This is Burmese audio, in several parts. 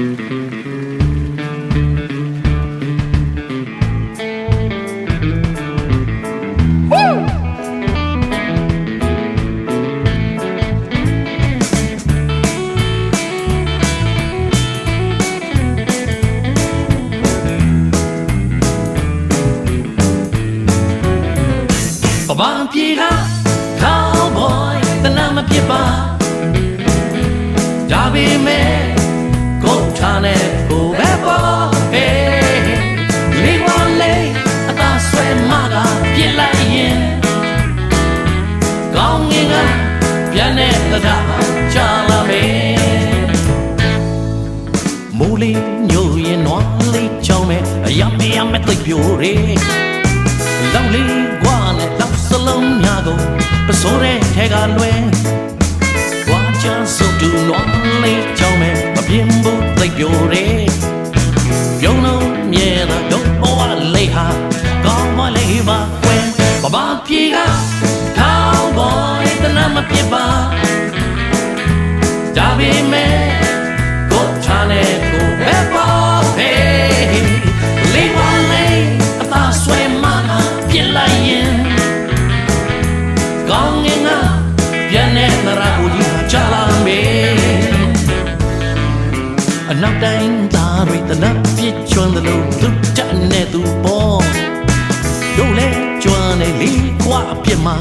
ပပန်ပြေက cowboy တနမဖြစ်ပါဒါပေမဲ့ကို ထားနဲ့ကိုပဲပေါ်ဟေးလေးဝါလေးအသာဆွဲမကပြစ်လိုက်ရင်ကောင်းငင်ကပြန်တဲ့တရားချလာမယ်မိုးလေးညိုရင်နွားလေးချောင်းမဲ့အယမယမသိပ်ပြိုရဲလောက်လေးကွာနဲ့လောက်စလုံးများကိုပစိုးတဲ့ထဲကလွဲကွာချမ်းစုပ်တူနွားလေးချောင်းမဲ့မ ပြင်းဘူးသိပ်ပြိုတယ်ပြုံးလုံးမြဲတာတော့ဘဝလေးဟာကောင်းမလေးပါကွယ်ဘဘပြေက cowboy တနမပြစ်ပါဒါပေမဲ့ တွေတနပ်ပြစ်ချွန်းတယ်လို့သူတက်နေသူပေါ်တို့လေကျွမ်းနေလီခွာအပြစ်မှာ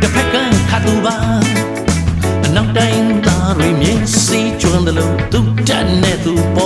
တစ်ဖက်ကခတ်သူပါအနောက်တိုင်းသားတွေမျက်စိကျွမ်းတယ်လို့သူတက်နေသူပေါ်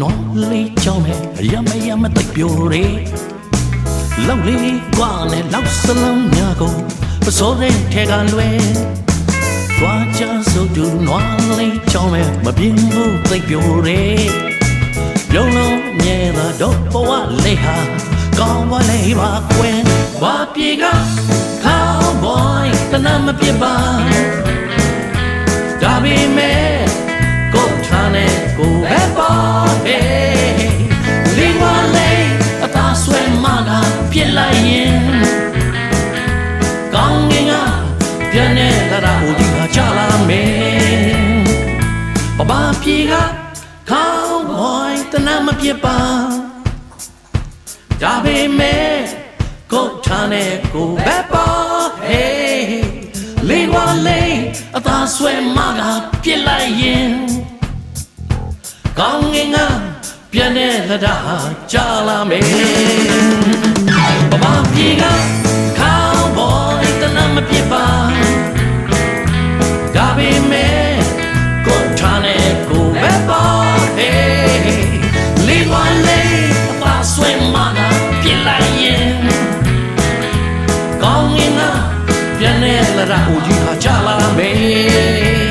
နွားလေးချောင်းနဲ့ရမရမသိပ်ပြိုရဲလောက်လေးကွာနဲ့လောက်စလုံးများကိုပစိုးတဲ့ထဲကလွဲတွားချစုပ်တူနွားလေးချောင်းနဲ့မပြင်းဘူးသိပ်ပြိုရဲပြုံးလုံးမြဲတာတော့ဘဝလေးဟာကောင်းပါလေပါကွယ်ဘာပြေက cowboy တနမပြစ်ပါဒါပေမဲ့ ပပပြေက cowboy တနမပြစ်ပါဒါပေမဲ့ကိုထားနဲ့ကိုပဲပေါ်ဟေးလေးဝါလေးအသာဆွဲမကပြစ်လိုက်ရင်ကောင်းငင်ကပြန်တဲ့လက်တာကြာလာမယ်ပပပြေက ပြန်နေလာတာဦးကြီးဟာချလာမေယေယေယေယေ